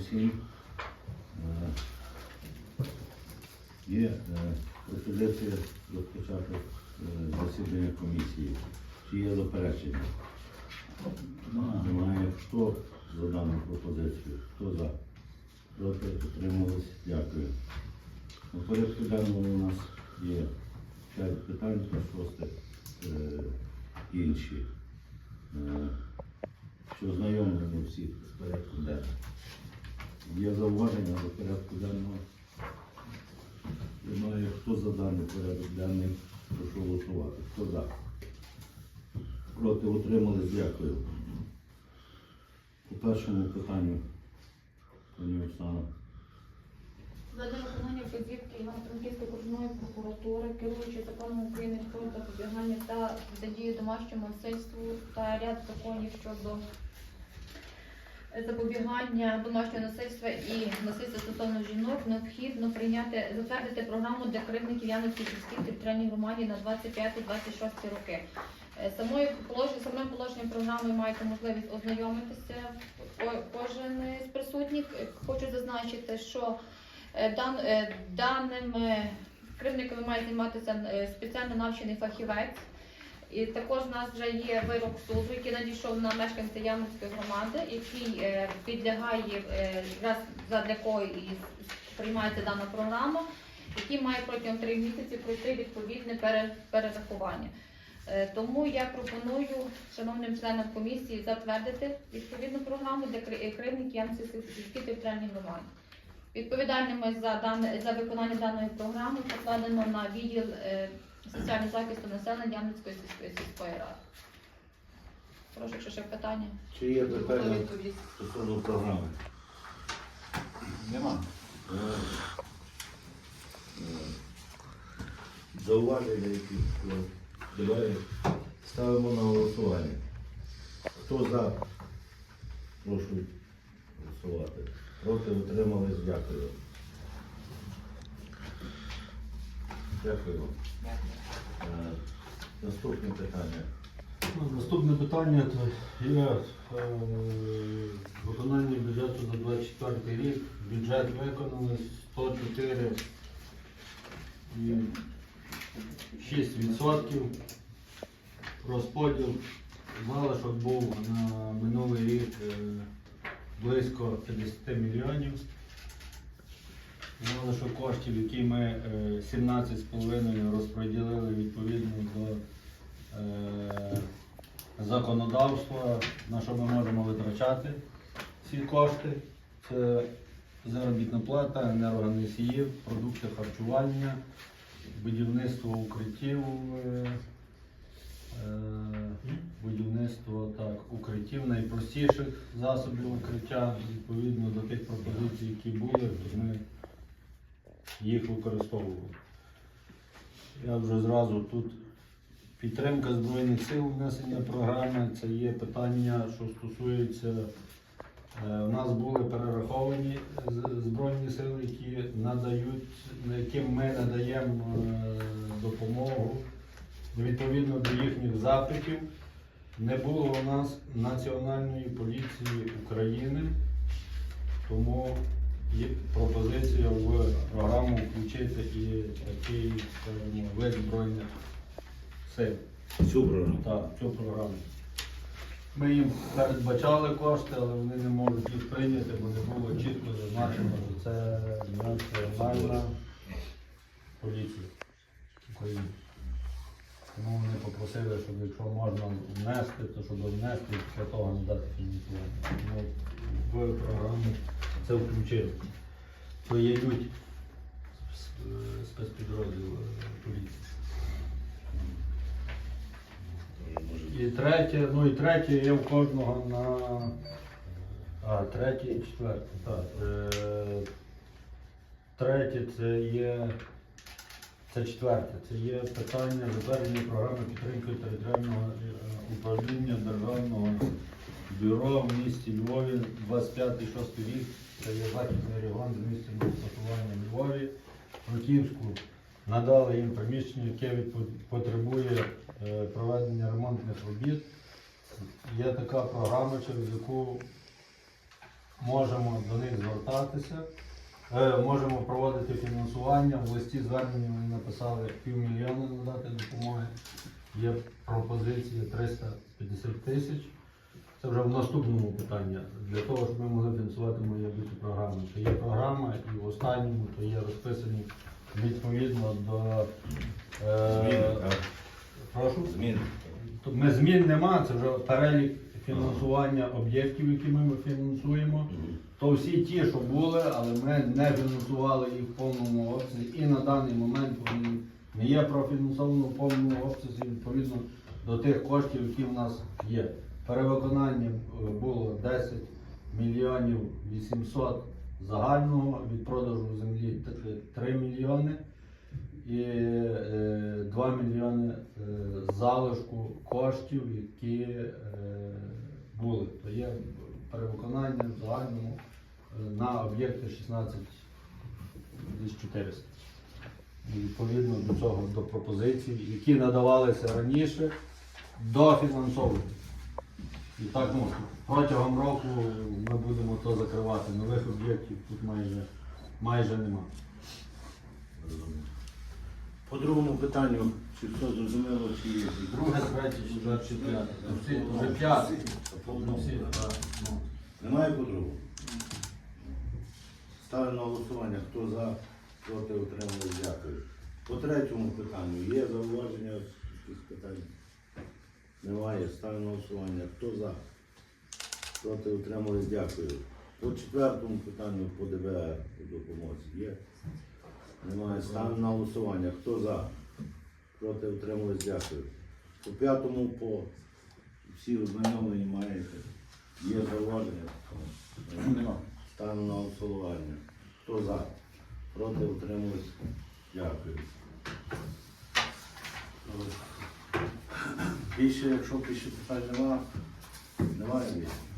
всім. Е, Є е, пропозиція розпочати е, засідання комісії. Чи є заперечення? Немає. Хто за дану пропозицію? Хто за? Проти утримались? Дякую. На порядку денному у нас є п'ять питань та шосте інші. Що знайомлені всіх з порядком денним. Є зауваження до порядку денного. Немає. Хто за даний порядок денний? Прошу голосувати. Хто за? Проти утримались? Дякую. По першому питанню, пані Оксана. За невиконання вказівки Івано-Франківської окружної прокуратури, керуючи законом України про запобігання та задію домашньому насильству та ряд законів щодо запобігання домашнього насильства і насильства стосовно жінок, необхідно прийняти, затвердити програму для кривдників Яновській сільській територіальній громаді на 25-26 роки. Е, Самою положенням, самим положенням програми маєте можливість ознайомитися ко- кожен з присутніх. Е, Хочу зазначити, що Е, Дан, даними кривдниками має займатися спеціально навчений фахівець. І також в нас вже є вирок суду, який надійшов на мешканця Ямницької громади, який е, підлягає е, якраз задля кого і приймається дана програма, який має протягом трьох місяців пройти відповідне пере- перерахування. Е, Тому я пропоную шановним членам комісії затвердити відповідну програму для кри- кривдників Ямницької сільській громади. Відповідальними за дане за виконання даної програми покладено на відділ е, соціального захисту населення Ямницької сільської сільської ради. Прошу, якщо ще питання. Чи є питання стосовно програми? Нема. Е, е, Зауваження, які е, давай ставимо на голосування. Хто за? Прошу голосувати. Проти утримались, дякую. Дякую. Е, Наступне питання. Ну, Наступне питання то є е, виконання бюджету за 24 рік. Бюджет виконали 104 і 6%. Розподіл залишок був на минулий рік е, близько 50 мільйонів. Залишок коштів, які ми е, 17,5 розподілили відповідно до е, законодавства, на що ми можемо витрачати ці кошти. Це заробітна плата, енергоносіїв, продукти харчування, будівництво укриттів, е, е, будівництво так, укриттів, найпростіших засобів укриття, відповідно до тих пропозицій, які були, ми їх використовували. Я вже зразу тут Підтримка Збройних сил внесення програми це є питання, що стосується. е, У нас були перераховані Збройні сили, які надають, яким ми надаємо е, допомогу відповідно до їхніх запитів. Не було у нас Національної поліції України, тому є пропозиція в програму включити і такий скажімо, вид збройних сил. Цю програму. Так, цю програму. Ми їм передбачали кошти, але вони не можуть їх прийняти, бо не було чітко зазначено, що це національна поліція України. Тому вони попросили, щоб якщо можна внести, то щоб внести і після того надати фінансування. Тому в програму це включили. То є люди спецпідрозділ е, поліції. І третє, ну і третє є в кожного на. А, третє і четверте. Так. Е, третє це є. Це четверте. Це є питання затвердження програми підтримки територіального е, управління Державного бюро в місті Львові 25-6 рік. Це є західний регіон з місцем розташування в Львові. Франківську надали їм приміщення, яке потребує е, проведення ремонтних робіт. Є така програма, через яку можемо до них звертатися. Е, Можемо проводити фінансування. В листі звернення вони написали півмільйона надати допомоги. Є пропозиція 350 тисяч. Це вже в наступному питанні. Для того, щоб ми могли фінансувати мої бути програми. То є програма і в останньому то є розписані відповідно до е, Зміни, так? прошу. Зміни. Тут ми змін нема, це вже перелік фінансування об'єктів, які ми фінансуємо. То всі ті, що були, але ми не фінансували їх в повному обсязі. І на даний момент вони не є профінансовано в повному обсязі відповідно до тих коштів, які в нас є. Перевиконання е, було 10 мільйонів 800 загального від продажу землі 3 мільйони і е, 2 мільйони е, залишку коштів, які е, були. То є перевиконання в загальному е, на об'єкти 16 десь 400. І відповідно до цього, до пропозицій, які надавалися раніше, дофінансовувати. І так ну, протягом року ми будемо то закривати. Нових об'єктів тут майже, майже нема. По другому питанню, чи все зрозуміло, чи є? Друге, третє, четверте, п'яте. Ну, всі, вже п'яте. Ну, всі, так, ну. Немає по другому? Ставлю на голосування. Хто за, проти утримали, дякую. По третьому питанню є зауваження якісь питання? Немає. Ставлю на голосування. Хто за? Проти утримались, дякую. По четвертому питанню по ДБР по допомозі є? Немає. Ставлю на голосування. Хто за? Проти утримались, дякую. По п'ятому по всі ознайомлені маєте. Є зауваження? Нема. Ставимо на голосування. Хто за? Проти утримались? Дякую. Більше, якщо більше питань нема, немає більше.